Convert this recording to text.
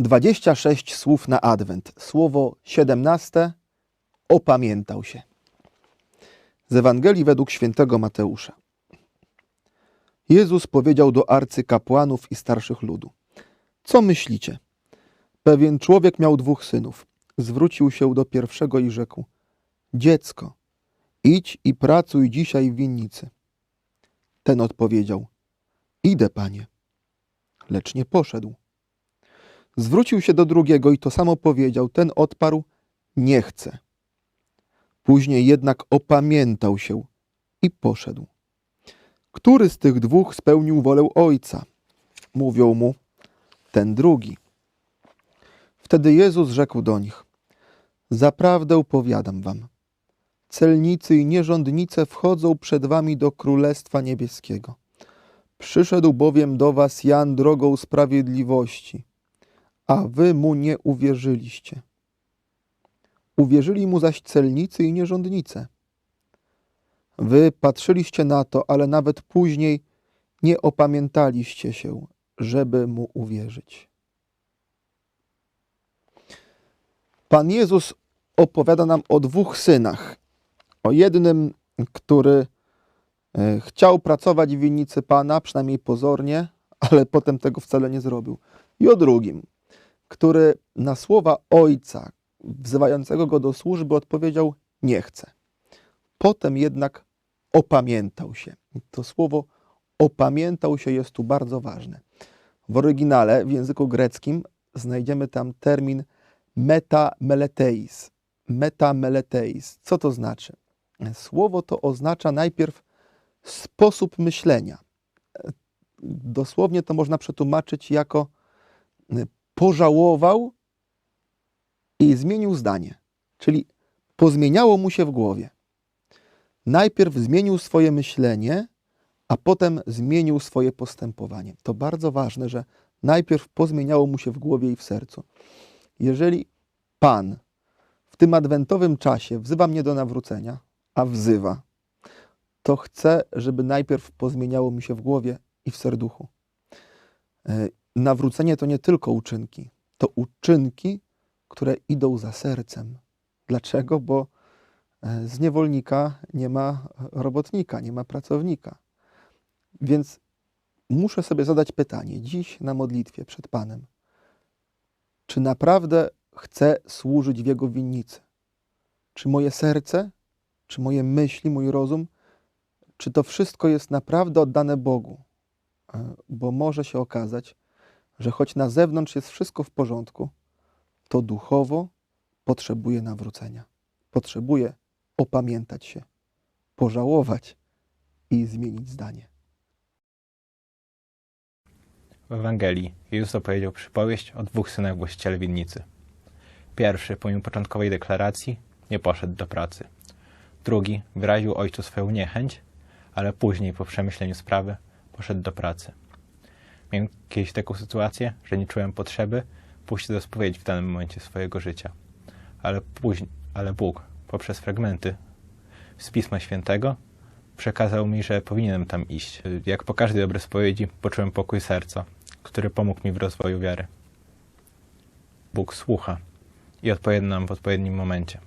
26 słów na adwent. Słowo 17 opamiętał się. Z Ewangelii według świętego Mateusza. Jezus powiedział do arcykapłanów i starszych ludu: Co myślicie? Pewien człowiek miał dwóch synów. Zwrócił się do pierwszego i rzekł: Dziecko, idź i pracuj dzisiaj w winnicy. Ten odpowiedział: Idę, panie. Lecz nie poszedł. Zwrócił się do drugiego i to samo powiedział. Ten odparł: Nie chcę. Później jednak opamiętał się i poszedł. Który z tych dwóch spełnił wolę ojca? Mówią mu: Ten drugi. Wtedy Jezus rzekł do nich: Zaprawdę powiadam wam, celnicy i nierządnice wchodzą przed wami do Królestwa Niebieskiego. Przyszedł bowiem do was Jan drogą sprawiedliwości, a wy mu nie uwierzyliście. Uwierzyli mu zaś celnicy i nierządnice. Wy patrzyliście na to, ale nawet później nie opamiętaliście się, żeby mu uwierzyć. Pan Jezus opowiada nam o dwóch synach. O jednym, który e, chciał pracować w winnicy Pana, przynajmniej pozornie, ale potem tego wcale nie zrobił. I o drugim, który na słowa ojca, wzywającego go do służby, odpowiedział: Nie chcę. Potem jednak opamiętał się. To słowo opamiętał się jest tu bardzo ważne. W oryginale, w języku greckim, znajdziemy tam termin metameleteis. Metameleteis. Co to znaczy? Słowo to oznacza najpierw sposób myślenia. Dosłownie to można przetłumaczyć jako pożałował i zmienił zdanie. Czyli pozmieniało mu się w głowie. Najpierw zmienił swoje myślenie, a potem zmienił swoje postępowanie. To bardzo ważne, że najpierw pozmieniało mu się w głowie i w sercu. Jeżeli Pan w tym adwentowym czasie wzywa mnie do nawrócenia, a wzywa, to chcę, żeby najpierw pozmieniało mi się w głowie i w serduchu. Nawrócenie to nie tylko uczynki, to uczynki, które idą za sercem. Dlaczego? Bo e, z niewolnika nie ma robotnika, nie ma pracownika. Więc muszę sobie zadać pytanie dziś na modlitwie przed Panem. Czy naprawdę chcę służyć w Jego winnicy? Czy moje serce, czy moje myśli, mój rozum, czy to wszystko jest naprawdę oddane Bogu? E, Bo może się okazać, że choć na zewnątrz jest wszystko w porządku, to duchowo potrzebuje nawrócenia. Potrzebuje opamiętać się, pożałować i zmienić zdanie. W Ewangelii Jezus opowiedział przypowieść o dwóch synach właściciela winnicy. Pierwszy, pomimo początkowej deklaracji, nie poszedł do pracy. Drugi wyraził ojcu swoją niechęć, ale później, po przemyśleniu sprawy, poszedł do pracy. Miałem kiedyś taką sytuację, że nie czułem potrzeby pójść do spowiedzi w danym momencie swojego życia. Ale, później, ale Bóg, poprzez fragmenty z Pisma Świętego, przekazał mi, że powinienem tam iść. Jak po każdej dobrej spowiedzi poczułem pokój serca, który pomógł mi w rozwoju wiary. Bóg słucha i odpowiada nam w odpowiednim momencie.